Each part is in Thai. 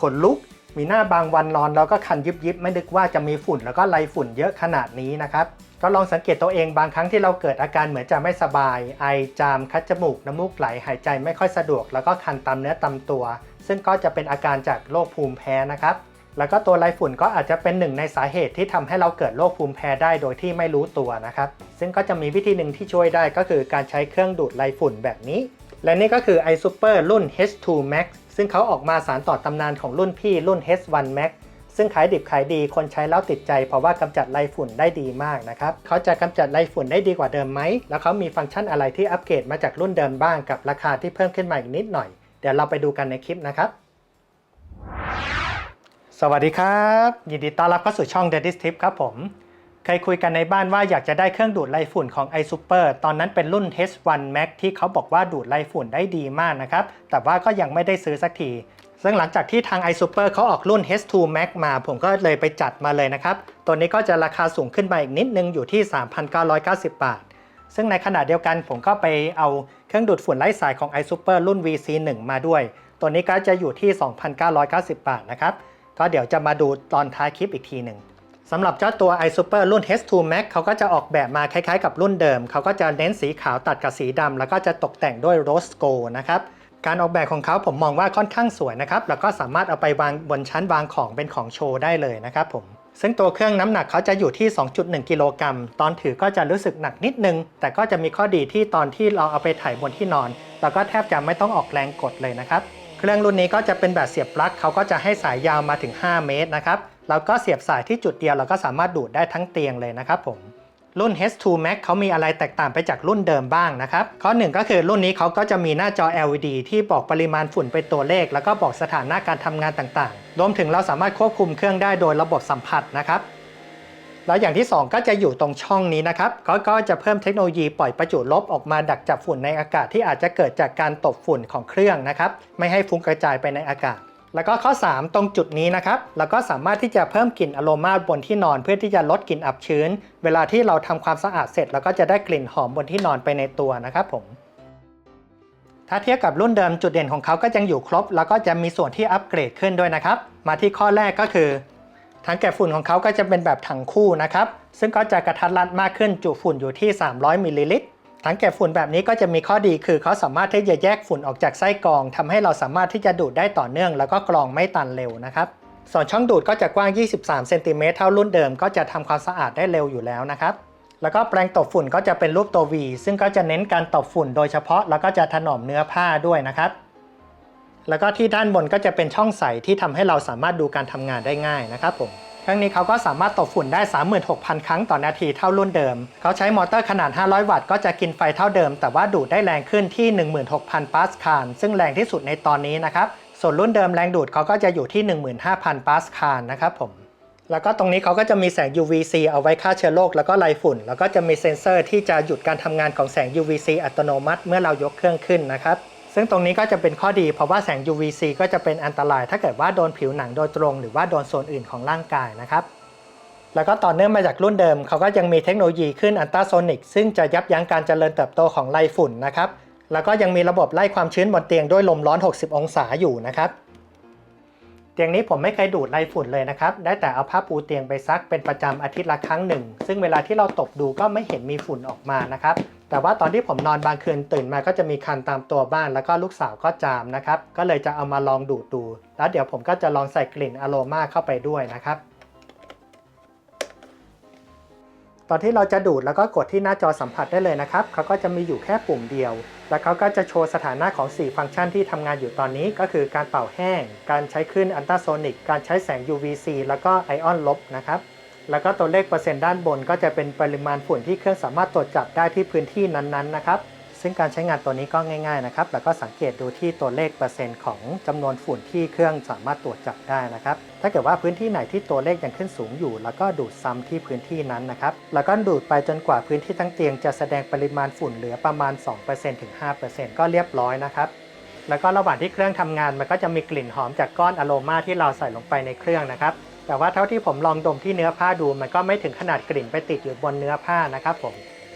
ขนลุก มีหน้าบางวันนอนแล้วก็คันยิบยิบไม่นึกว่าจะมีฝุ่นแล้วก็ไรฝุ่นเยอะขนาดนี้นะครับ ก็ลองสังเกตตัวเองบางครั้งที่เราเกิดอาการเหมือนจะไม่สบาย ไอจามคัดจมูก น้ำมูกไหลหายใจไม่ค่อยสะดวก แล้วก็คันตามเนื้อตามตัว ซึ่งก็จะเป็นอาการจากโรคภูมิแพ้นะครับแล้วก็ตัวไรฝุ่นก็อาจจะเป็นหนึ่งในสาเหตุที่ทำให้เราเกิดโรคภูมิแพ้ได้โดยที่ไม่รู้ตัวนะครับ ซึ่งก็จะมีวิธีหนึ่งที่ช่วยได้ก็คือการใช้เครื่องดูดไรฝุ่นแบบนี้ และนี่ก็คือ iSuper รุ่น H2 Max ซึ่งเขาออกมาสารต่อตำนานของรุ่นพี่รุ่น H1 Max ซึ่งขายดิบขายดีคนใช้แล้วติดใจ เพราะว่ากำจัดไรฝุ่นได้ดีมากนะครับเขาจะกำจัดไรฝุ่นได้ดีกว่าเดิมไหม แล้วเขามีฟังก์ชันอะไรที่อัปเกรดมาจากรุ่นเดิมบ้างกับราคาที่เพิ่มขึ้นมาอีกนิดหน่อย เดี๋ยวเราไปดูกันในคลิปนะครับ สวัสดีครับ ยินดีต้อนรับเข้าสู่ช่อง Daddy's Tip ครับผม เคยคุยกันในบ้านว่าอยากจะได้เครื่องดูดไรฝุ่นของ iSuper ตอนนั้นเป็นรุ่น H1 Max ที่เขาบอกว่าดูดไรฝุ่นได้ดีมากนะครับ แต่ว่าก็ยังไม่ได้ซื้อสักที ซึ่งหลังจากที่ทาง iSuper เขาออกรุ่น H2 Max มาผมก็เลยไปจัดมาเลยนะครับ ตัวนี้ก็จะราคาสูงขึ้นมาอีกนิดนึงอยู่ที่ 3,990 บาท ซึ่งในขณะเดียวกันผมก็ไปเอาเครื่องดูดฝุ่นไร้สายของ iSuper รุ่น VC1 มาด้วย ตัวนี้ก็จะอยู่ที่ 2,990 บาทนะครับ ก็เดี๋ยวจะมาดูตอนท้ายคลิปอีกทีหนึ่ง สำหรับเจ้าตัว iSuper รุ่น H2 Max เขาก็จะออกแบบมาคล้ายๆกับรุ่นเดิม เขาก็จะเน้นสีขาวตัดกับสีดำแล้วก็จะตกแต่งด้วย Rose Gold นะครับการออกแบบของเขาผมมองว่าค่อนข้างสวยนะครับแล้วก็สามารถเอาไปวางบนชั้นวางของเป็นของโชว์ได้เลยนะครับผมซึ่งตัวเครื่องน้ำหนักเขาจะอยู่ที่ 2.1 กิโลกรัม ตอนถือก็จะรู้สึกหนักนิดนึง แต่ก็จะมีข้อดีที่ตอนที่เราเอาไปถ่ายบนที่นอน เราก็แทบจะไม่ต้องออกแรงกดเลยนะครับ เครื่องรุ่นนี้ก็จะเป็นแบบเสียบปลั๊กเขาก็จะให้สายยาวมาถึง 5 เมตรนะครับ แล้วก็เสียบสายที่จุดเดียวเราก็สามารถดูดได้ทั้งเตียงเลยนะครับผมรุ่น H2 Max เขามีอะไรแตกต่างไปจากรุ่นเดิมบ้างนะครับ ข้อหนึ่งก็คือรุ่นนี้เขาก็จะมีหน้าจอ LED ที่บอกปริมาณฝุ่นเป็นตัวเลข แล้วก็บอกสถานะการทำงานต่างๆ รวมถึงเราสามารถควบคุมเครื่องได้โดยระบบสัมผัสนะครับ แล้วอย่างที่ 2 ก็จะอยู่ตรงช่องนี้นะครับเขาก็จะเพิ่มเทคโนโลยีปล่อยประจุลบออกมาดักจับฝุ่นในอากาศที่อาจจะเกิดจากการตบฝุ่นของเครื่องนะครับ ไม่ให้ฟุ้งกระจายไปในอากาศ แล้วก็ข้อ 3 ตรงจุดนี้นะครับเราก็สามารถที่จะเพิ่มกลิ่นอโรมาบนที่นอนเพื่อที่จะลดกลิ่นอับชื้น เวลาที่เราทำความสะอาดเสร็จเราก็จะได้กลิ่นหอมบนที่นอนไปในตัวนะครับผมถ้าเทียบกับรุ่นเดิมจุดเด่นของเขาก็ยังอยู่ครบ แล้วก็จะมีส่วนที่อัปเกรดขึ้นด้วยนะครับ มาที่ข้อแรกก็คือถังเก็บฝุ่นของเขาก็จะเป็นแบบถังคู่นะครับซึ่งก็จะกระทัดรัดมากขึ้นจุฝุ่นอยู่ที่ 300มิลลิลิตร ถังเก็บฝุ่นแบบนี้ก็จะมีข้อดีคือเขาสามารถที่จะแยกฝุ่นออกจากไส้กรองทำให้เราสามารถที่จะดูดได้ต่อเนื่อง แล้วก็กรองไม่ตันเร็วนะครับ ส่วนช่องดูดก็จะกว้าง 23 เซนติเมตรเท่ารุ่นเดิมก็จะทำความสะอาดได้เร็วอยู่แล้วนะครับแล้วก็แปรงตบฝุ่นก็จะเป็นรูปตัว V ซึ่งก็จะเน้นการตบฝุ่นโดยเฉพาะแล้วก็จะถนอมเนื้อผ้าด้วยนะครับ แล้วก็ที่ด้านบนก็จะเป็นช่องใสที่ทำให้เราสามารถดูการทำงานได้ง่ายนะครับผม เครื่องนี้เขาก็สามารถตบฝุ่นได้ 36,000 ครั้งต่อนาทีเท่ารุ่นเดิม เขาใช้มอเตอร์ขนาด 500 วัตต์ก็จะกินไฟเท่าเดิม แต่ว่าดูดได้แรงขึ้นที่ 16,000 ปาสคาลซึ่งแรงที่สุดในตอนนี้นะครับ ส่วนรุ่นเดิมแรงดูดเขาก็จะอยู่ที่ 15,000 ปาสคาลนะครับผมแล้วก็ตรงนี้เขาก็จะมีแสง UVC เอาไว้ฆ่าเชื้อโรคแล้วก็ไรฝุ่น แล้วก็จะมีเซ็นเซอร์ที่จะหยุดการทำงานของแสง UVC อัตโนมัติ เมื่อเรายกเครื่องขึ้นนะครับ ซึ่งตรงนี้ก็จะเป็นข้อดีเพราะว่าแสง UVC ก็จะเป็นอันตราย ถ้าเกิดว่าโดนผิวหนังโดยตรง หรือว่าโดนส่วนอื่นของร่างกายนะครับแล้วก็ต่อเนื่องมาจากรุ่นเดิม เขาก็ยังมีเทคโนโลยีขึ้นอันตราโซนิกซึ่งจะยับยั้งการเจริญเติบโตของไรฝุ่นนะครับแล้วก็ยังมีระบบไล่ความชื้นบนเตียงด้วยลมร้อน 60 องศาอยู่นะครับ เตียงนี้ผมไม่เคยดูดไรฝุ่นเลยนะครับ ได้แต่เอาผ้าปูเตียงไปซักเป็นประจำอาทิตย์ละครั้งหนึ่ง ซึ่งเวลาที่เราตกดูก็ไม่เห็นมีฝุ่นออกมานะครับ แต่ว่าตอนที่ผมนอนบางคืนตื่นมาก็จะมีคันตามตัวบ้าน แล้วก็ลูกสาวก็จามนะครับ ก็เลยจะเอามาลองดูดดู แล้วเดี๋ยวผมก็จะลองใส่กลิ่นอโรมาเข้าไปด้วยนะครับ อนที่เราจะดูดแล้วก็กดที่หน้าจอสัมผัสได้เลยนะครับเขาก็จะมีอยู่แค่ปุ่มเดียว และเขาก็จะโชว์สถานะของ 4 ฟังก์ชันที่ทำงานอยู่ตอนนี้ก็คือการเป่าแห้ง การใช้คลื่นอันตราโซนิก การใช้แสง UVC แล้วก็ไอออนลบนะครับแล้วก็ตัวเลขเปอร์เซ็นต์ด้านบนก็จะเป็นปริมาณฝุ่นที่เครื่องสามารถตรวจจับได้ที่พื้นที่นั้นๆนะครับ ซึ่งการใช้งานตัวนี้ก็ง่ายๆนะครับ แล้วก็สังเกตดูที่ตัวเลขเปอร์เซ็นต์ของจำนวนฝุ่นที่เครื่องสามารถตรวจจับได้นะครับ ถ้าเกิดว่าพื้นที่ไหนที่ตัวเลขยังขึ้นสูงอยู่ แล้วก็ดูดซ้ำที่พื้นที่นั้นนะครับ แล้วก็ดูดไปจนกว่าพื้นที่ทั้งเตียงจะแสดงปริมาณฝุ่นเหลือประมาณ 2%ถึง 5%ก็เรียบร้อยนะครับแล้วก็ระหว่างที่เครื่องทำงานมันก็จะมีกลิ่นหอมจากก้อนอะโรมาที่เราใส่ลงไปในเครื่องนะครับ แต่ว่าเท่าที่ผมลองดมที่เนื้อผ้าดูมันก็ไม่ถึงขนาดกลิ่นไปติดอยู่บนเนื้อผ้านะครับผม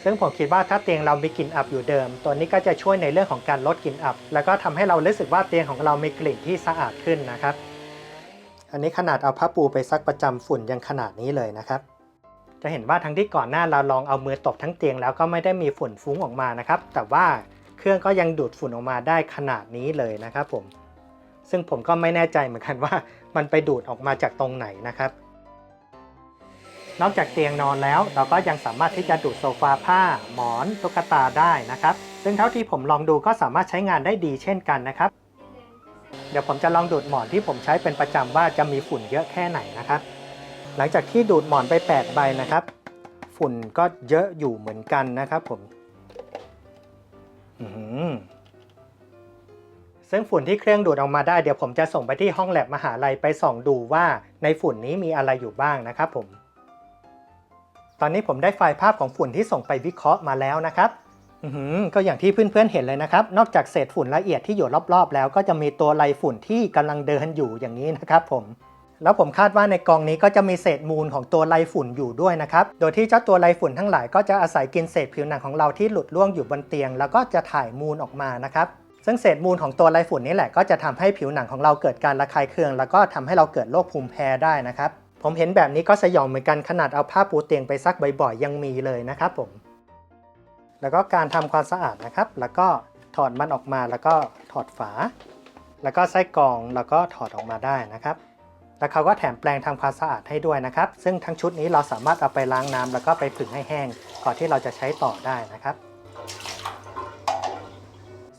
ซึ่งผมคิดว่าถ้าเตียงเรามีกลิ่นอับอยู่เดิม ตัวนี้ก็จะช่วยในเรื่องของการลดกลิ่นอับ แล้วก็ทำให้เรารู้สึกว่าเตียงของเรามีกลิ่นที่สะอาดขึ้นนะครับ อันนี้ขนาดเอาผ้าปูไปซักประจำฝุ่นยังขนาดนี้เลยนะครับ จะเห็นว่าทั้งที่ก่อนหน้าเราลองเอามือตบทั้งเตียงแล้วก็ไม่ได้มีฝุ่นฟุ้งออกมานะครับ แต่ว่าเครื่องก็ยังดูดฝุ่นออกมาได้ขนาดนี้เลยนะครับผม ซึ่งผมก็ไม่แน่ใจเหมือนกันว่า มันไปดูดออกมาจากตรงไหนนะครับ นอกจากเตียงนอนแล้ว เราก็ยังสามารถที่จะดูดโซฟาผ้า หมอนตุ๊กตาได้นะครับ ซึ่งเท่าที่ผมลองดูก็สามารถใช้งานได้ดีเช่นกันนะครับ เดี๋ยวผมจะลองดูดหมอนที่ผมใช้เป็นประจำว่าจะมีฝุ่นเยอะแค่ไหนนะครับ หลังจากที่ดูดหมอนไป 8 ใบนะครับ ฝุ่นก็เยอะอยู่เหมือนกันนะครับผมซึ่งฝุ่นที่เครื่องดูดออกมาได้เดี๋ยวผมจะส่งไปที่ห้องแลบมหาลัยไปส่องดูว่าในฝุ่นนี้มีอะไรอยู่บ้างนะครับผม ตอนนี้ผมได้ไฟล์ภาพของฝุ่นที่ส่งไปวิเคราะห์มาแล้วนะครับอือหือก็อย่างที่เพื่อนๆเห็นเลยนะครับ นอกจากเศษฝุ่นละเอียดที่อยู่รอบๆ แล้วก็จะมีตัวไรฝุ่นที่กำลังเดินอยู่อย่างนี้นะครับผม แล้วผมคาดว่าในกองนี้ก็จะมีเศษมูลของตัวไรฝุ่นอยู่ด้วยนะครับ โดยที่เจ้าตัวไรฝุ่นทั้งหลายก็จะอาศัยกินเศษผิวหนังของเราที่หลุดร่วงอยู่บนเตียง แล้วก็จะถ่ายมูลออกมานะครับซึ่งเศษมูลของตัวไรฝุ่นนี้แหละก็จะทำให้ผิวหนังของเราเกิดการระคายเคือง แล้วก็ทำให้เราเกิดโรคภูมิแพ้ได้นะครับ ผมเห็นแบบนี้ก็สยองเหมือนกันขนาดเอาผ้าปูเตียงไปซักบ่อยๆ ยังมีเลยนะครับผม แล้วก็การทำความสะอาดนะครับ แล้วก็ถอดมันออกมาแล้วก็ถอดฝา แล้วก็ไส้กรองแล้วก็ถอดออกมาได้นะครับแล้วเขาก็แถมแปรงทำความสะอาดให้ด้วยนะครับ ซึ่งทั้งชุดนี้เราสามารถเอาไปล้างน้ำแล้วก็ไปผึ่งให้แห้ง ก่อนที่เราจะใช้ต่อได้นะครับ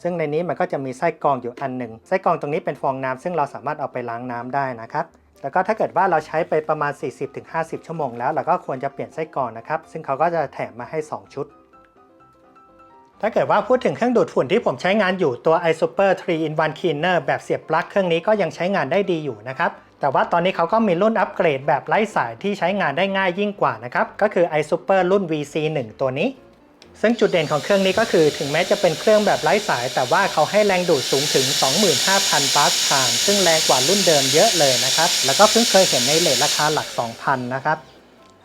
ซึ่งในนี้มันก็จะมีไส้กรองอยู่อันหนึ่งไส้กรองตรงนี้เป็นฟองน้ำซึ่งเราสามารถเอาไปล้างน้ำได้นะครับ แล้วก็ถ้าเกิดว่าเราใช้ไปประมาณ 40-50 ชั่วโมงแล้วเราก็ควรจะเปลี่ยนไส้กรองนะครับ ซึ่งเขาก็จะแถมมาให้ 2 ชุด ถ้าเกิดว่าพูดถึงเครื่องดูดฝุ่นที่ผมใช้งานอยู่ตัว iSuper 3 in 1 Cleaner แบบเสียบปลั๊กเครื่องนี้ก็ยังใช้งานได้ดีอยู่นะครับ แต่ว่าตอนนี้เขาก็มีรุ่นอัปเกรดแบบไร้สายที่ใช้งานได้ง่ายยิ่งกว่านะครับ ก็คือ iSuper รุ่น VC1 ตัวนี้ ซึ่งจุดเด่นของเครื่องนี้ก็คือถึงแม้จะเป็นเครื่องแบบไร้สาย แต่ว่าเขาให้แรงดูดสูงถึง 25,000 ปาสคาลซึ่งแรงกว่ารุ่นเดิมเยอะเลยนะครับ แล้วก็เพิ่งเคยเห็นในเลทราคาหลัก 2,000 นะครับ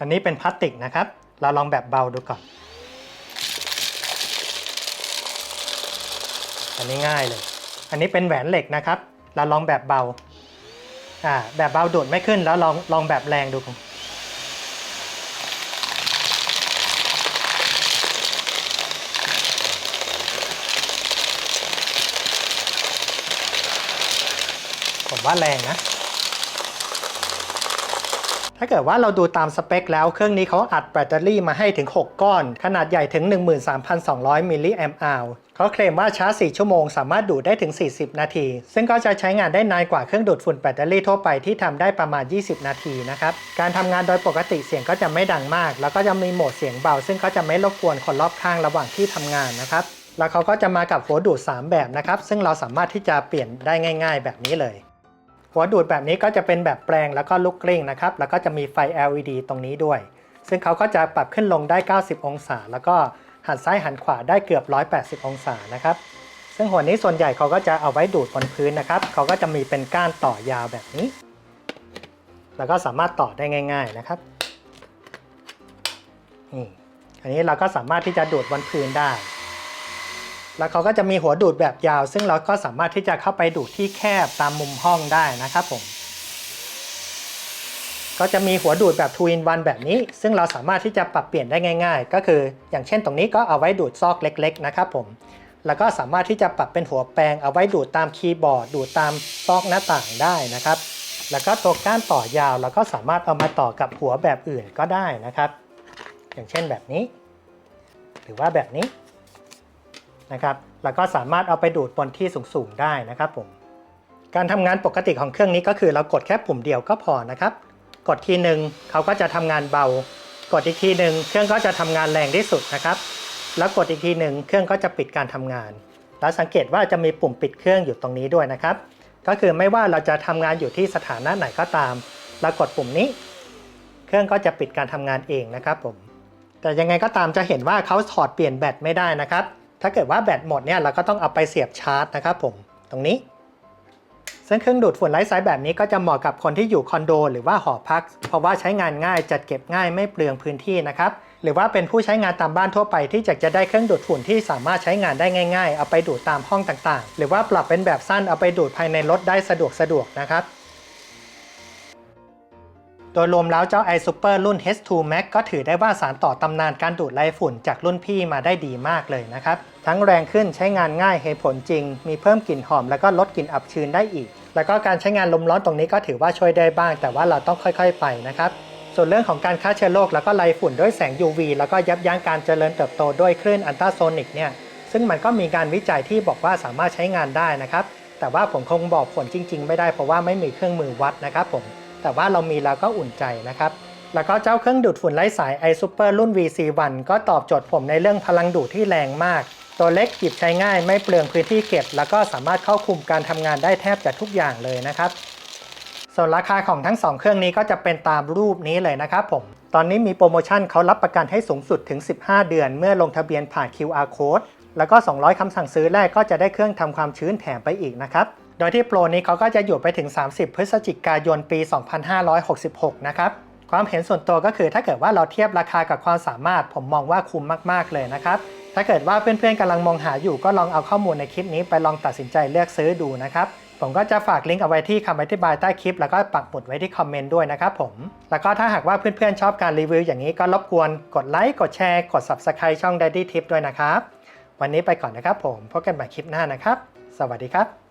อันนี้เป็นพลาสติกนะครับ เราลองแบบเบาดูก่อน อันนี้ง่ายเลย อันนี้เป็นแหวนเหล็กนะครับ เราลองแบบเบา อ่า แบบเบาดูดไม่ขึ้นแล้วลองลองแบบแรงดูครับ ผมว่าแรงนะ ถ้าเกิดว่าเราดูตามสเปคแล้วเครื่องนี้เขาอัดแบตเตอรี่มาให้ถึง 6 ก้อน ขนาดใหญ่ถึง 13,200 มิลลิแอมป์อาวเขาเคลมว่าชาร์จ 4 ชั่วโมงสามารถดูดได้ถึง 40 นาที ซึ่งก็จะใช้งานได้นานกว่าเครื่องดูดฝุ่นแบตเตอรี่ทั่วไปที่ทำได้ประมาณ 20 นาทีนะครับ การทำงานโดยปกติเสียงก็จะไม่ดังมาก แล้วก็จะมีโหมดเสียงเบา ซึ่งก็จะไม่รบกวนคนรอบข้างระหว่างที่ทำงานนะครับ แล้วเขาก็จะมากับหัวดูด 3 แบบนะครับ ซึ่งเราสามารถที่จะเปลี่ยนได้ง่าย ๆ แบบนี้เลย หัวดูดแบบนี้ก็จะเป็นแบบแปลงแล้วก็ลูกกลิ้งนะครับ แล้วก็จะมีไฟ LED ตรงนี้ด้วย ซึ่งเขาก็จะปรับขึ้นลงได้ 90 องศา แล้วก็หันซ้ายหันขวาได้เกือบ 180 องศานะครับ ซึ่งหัวนี้ส่วนใหญ่เขาก็จะเอาไว้ดูดบนพื้นนะครับ เขาก็จะมีเป็นก้านต่อยาวแบบนี้ แล้วก็สามารถต่อได้ง่าย ๆนะครับอันนี้เราก็สามารถที่จะดูดบนพื้นได้ แล้วเขาก็จะมีหัวดูดแบบยาว ซึ่งเราก็สามารถที่จะเข้าไปดูดที่แคบตามมุมห้องได้นะครับผม ก็จะมีหัวดูดแบบ 2 in 1 แบบนี้ ซึ่งเราสามารถที่จะปรับเปลี่ยนได้ง่าย ๆ ก็คือ อย่างเช่นตรงนี้ก็เอาไว้ดูดซอกเล็ก ๆ นะครับผม แล้วก็สามารถที่จะปรับเป็นหัวแปรงเอาไว้ดูดตามคีย์บอร์ด ดูดตามซอกหน้าต่างได้นะครับ แล้วก็ตัวก้านต่อยาวเราก็สามารถเอามาต่อกับหัวแบบอื่นก็ได้นะครับ อย่างเช่นแบบนี้ หรือว่าแบบนี้ นะครับ แล้วก็สามารถเอาไปดูดบนที่สูงๆได้นะครับผม การทำงานปกติของเครื่องนี้ก็คือเรากดแค่ปุ่มเดียวก็พอนะครับ กดทีหนึ่งเขาก็จะทำงานเบา กดอีกทีหนึ่งเครื่องก็จะทำงานแรงที่สุดนะครับ แล้วกดอีกทีหนึ่งเครื่องก็จะปิดการทำงาน แล้วสังเกตว่าจะมีปุ่มปิดเครื่องอยู่ตรงนี้ด้วยนะครับ ก็คือไม่ว่าเราจะทำงานอยู่ที่สถานะไหนก็ตามเรากดปุ่มนี้ เครื่องก็จะปิดการทำงานเองนะครับผมแต่ยังไงก็ตามจะเห็นว่าเขาถอดเปลี่ยนแบตไม่ได้นะครับ ถ้าเกิดว่าแบตหมดเนี่ยเราก็ต้องเอาไปเสียบชาร์จนะครับผมตรงนี้ ซึ่งเครื่องดูดฝุ่นไร้สายแบบนี้ก็จะเหมาะกับคนที่อยู่คอนโด หรือว่าหอพัก เพราะว่าใช้งานง่ายจัดเก็บง่ายไม่เปลืองพื้นที่นะครับหรือว่าเป็นผู้ใช้งานตามบ้านทั่วไปที่อยากจะได้เครื่องดูดฝุ่นที่สามารถใช้งานได้ง่าย ๆ เอาไปดูดตามห้องต่างๆ หรือว่าปรับเป็นแบบสั้นเอาไปดูดภายในรถได้สะดวกสะดวกนะครับ โดยรวมแล้วเจ้า iSuper รุ่น H2 Max ก็ถือได้ว่าสารต่อตำนานการดูดไล่ฝุ่นจากรุ่นพี่มาได้ดีมากเลยนะครับ ทั้งแรงขึ้นใช้งานง่ายเหตุผลจริง มีเพิ่มกลิ่นหอมแล้วก็ลดกลิ่นอับชื้นได้อีก แล้วก็การใช้งานลมร้อนตรงนี้ก็ถือว่าช่วยได้บ้าง แต่ว่าเราต้องค่อยๆ ไปนะครับ ส่วนเรื่องของการฆ่าเชื้อโรคแล้วก็ไล่ฝุ่นด้วยแสง UV แล้วก็ยับยั้งการเจริญเติบโตด้วยคลื่นอัลตราโซนิกเนี่ย ซึ่งมันก็มีการวิจัยที่บอกว่าสามารถใช้งานได้นะครับ แต่ว่าผมคงบอกผลจริง ๆ ไม่ได้เพราะว่าไม่มีเครื่องมือวัดนะครับผม แต่ว่าเรามีแล้วก็อุ่นใจนะครับ แล้วก็เจ้าเครื่องดูดฝุ่นไร้สาย iSuper รุ่น VC1 ก็ตอบโจทย์ผมในเรื่องพลังดูดที่แรงมาก ตัวเล็กหยิบใช้ง่าย ไม่เปลืองพื้นที่เก็บ แล้วก็สามารถเข้าคุมการทำงานได้แทบจะทุกอย่างเลยนะครับ ส่วนราคาของทั้ง 2 เครื่องนี้ก็จะเป็นตามรูปนี้เลยนะครับผม ตอนนี้มีโปรโมชั่นเขารับประกันให้สูงสุดถึง 15 เดือน เมื่อลงทะเบียนผ่าน QR code แล้วก็ 200 คำสั่งซื้อแรกก็จะได้เครื่องทำความชื้นแถมไปอีกนะครับ โดยที่โปรนี้เขาก็จะอยู่ไปถึง 30 พฤศจิกายนปี 2566 นะครับ ความเห็นส่วนตัวก็คือถ้าเกิดว่าเราเทียบราคากับความสามารถ ผมมองว่าคุ้มมากๆเลยนะครับ ถ้าเกิดว่าเพื่อนๆกำลังมองหาอยู่ก็ลองเอาข้อมูลในคลิปนี้ไปลองตัดสินใจเลือกซื้อดูนะครับผมก็จะฝากลิงก์เอาไว้ที่คำอธิบายใต้คลิป แล้วก็ปักหมุดไว้ที่คอมเมนต์ด้วยนะครับผม แล้วก็ถ้าหากว่าเพื่อนๆชอบการรีวิวอย่างนี้ก็รบกวนกดไลค์ กดแชร์ กด Subscribe ช่อง Daddy Tip ด้วยนะครับ วันนี้ไปก่อนนะครับผม พบกันใหม่คลิปหน้านะครับ สวัสดีครับ